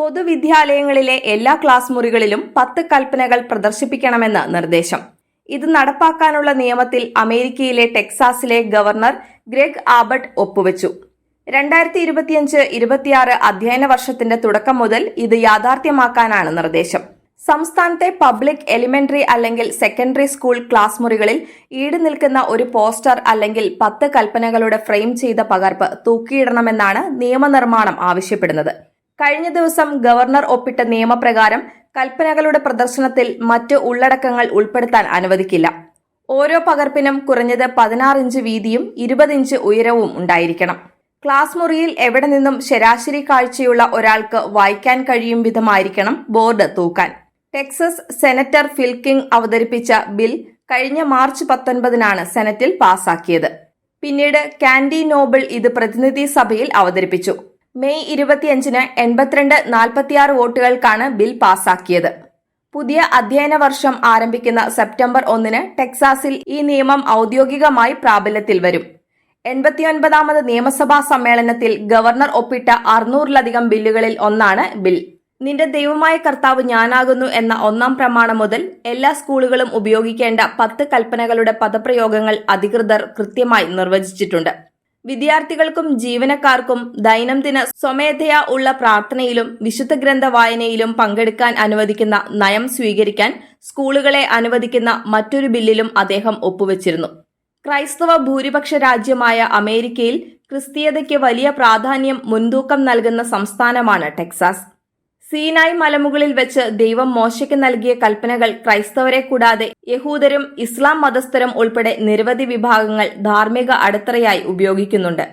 പൊതുവിദ്യാലയങ്ങളിലെ എല്ലാ ക്ലാസ് മുറികളിലും പത്ത് കൽപ്പനകൾ പ്രദർശിപ്പിക്കണമെന്ന് നിർദ്ദേശം. ഇത് നടപ്പാക്കാനുള്ള നിയമത്തിൽ അമേരിക്കയിലെ ടെക്സാസിലെ ഗവർണർ ഗ്രെഗ് ആബട്ട് ഒപ്പുവെച്ചു. രണ്ടായിരത്തി ഇരുപത്തിയഞ്ച് ഇരുപത്തിയാറ് അധ്യയന വർഷത്തിന്റെ തുടക്കം മുതൽ ഇത് യാഥാർത്ഥ്യമാക്കാനാണ് നിർദ്ദേശം. സംസ്ഥാനത്തെ പബ്ലിക് എലിമെന്ററി അല്ലെങ്കിൽ സെക്കൻഡറി സ്കൂൾ ക്ലാസ് മുറികളിൽ ഈട് നിൽക്കുന്ന ഒരു പോസ്റ്റർ അല്ലെങ്കിൽ പത്ത് കൽപ്പനകളുടെ ഫ്രെയിം ചെയ്ത പകർപ്പ് തൂക്കിയിടണമെന്നാണ് നിയമനിർമ്മാണം ആവശ്യപ്പെടുന്നത്. കഴിഞ്ഞ ദിവസം ഗവർണർ ഒപ്പിട്ട നിയമപ്രകാരം കൽപ്പനകളുടെ പ്രദർശനത്തിൽ മറ്റ് ഉള്ളടക്കങ്ങൾ ഉൾപ്പെടുത്താൻ അനുവദിക്കില്ല. ഓരോ പകർപ്പിനും കുറഞ്ഞത് പതിനാറ് ഇഞ്ച് വീതിയും ഇരുപത് ഇഞ്ച് ഉയരവും ഉണ്ടായിരിക്കണം. ക്ലാസ് മുറിയിൽ എവിടെ നിന്നും ശരാശരി കാഴ്ചയുള്ള ഒരാൾക്ക് വായിക്കാൻ കഴിയും വിധമായിരിക്കണം ബോർഡ് തൂക്കാൻ. ടെക്സസ് സെനറ്റർ ഫിൽക്കിംഗ് അവതരിപ്പിച്ച ബിൽ കഴിഞ്ഞ മാർച്ച് പത്തൊൻപതിനാണ് സെനറ്റിൽ പാസാക്കിയത്. പിന്നീട് കാൻഡി നോബിൾ ഇത് പ്രതിനിധി സഭയിൽ അവതരിപ്പിച്ചു. മെയ് ഇരുപത്തിയഞ്ചിന് എൺപത്തിരണ്ട് നാൽപ്പത്തിയാറ് വോട്ടുകൾക്കാണ് ബിൽ പാസാക്കിയത്. പുതിയ അധ്യയന വർഷം ആരംഭിക്കുന്ന സെപ്റ്റംബർ ഒന്നിന് ടെക്സാസിൽ ഈ നിയമം ഔദ്യോഗികമായി പ്രാബല്യത്തിൽ വരും. എൺപത്തിയൊൻപതാമത് നിയമസഭാ സമ്മേളനത്തിൽ ഗവർണർ ഒപ്പിട്ട അറുന്നൂറിലധികം ബില്ലുകളിൽ ഒന്നാണ് ബിൽ. നിന്റെ ദൈവമായ കർത്താവ് ഞാനാകുന്നു എന്ന ഒന്നാം പ്രമാണം മുതൽ എല്ലാ സ്കൂളുകളും ഉപയോഗിക്കേണ്ട പത്ത് കൽപ്പനകളുടെ പദപ്രയോഗങ്ങൾ അധികൃതർ കൃത്യമായി നിർവചിച്ചിട്ടുണ്ട്. വിദ്യാർത്ഥികൾക്കും ജീവനക്കാർക്കും ദൈനംദിന സ്വമേധയാ ഉള്ള പ്രാർത്ഥനയിലും വിശുദ്ധ ഗ്രന്ഥ വായനയിലും പങ്കെടുക്കാൻ അനുവദിക്കുന്ന നയം സ്വീകരിക്കാൻ സ്കൂളുകളെ അനുവദിക്കുന്ന മറ്റൊരു ബില്ലിലും അദ്ദേഹം ഒപ്പുവച്ചിരുന്നു. ക്രൈസ്തവ ഭൂരിപക്ഷ രാജ്യമായ അമേരിക്കയിൽ ക്രിസ്തീയതയ്ക്ക് വലിയ പ്രാധാന്യം മുൻതൂക്കം നൽകുന്ന സംസ്ഥാനമാണ് ടെക്സാസ്. സീനായ് മലമുകളിൽ വെച്ച് ദൈവം മോശയ്ക്ക് നൽകിയ കൽപ്പനകൾ ക്രൈസ്തവരെ കൂടാതെ യഹൂദരും ഇസ്ലാം മതസ്ഥരും ഉൾപ്പെടെ നിരവധി വിഭാഗങ്ങൾ ധാർമ്മിക അടിത്തറയായി ഉപയോഗിക്കുന്നുണ്ട്.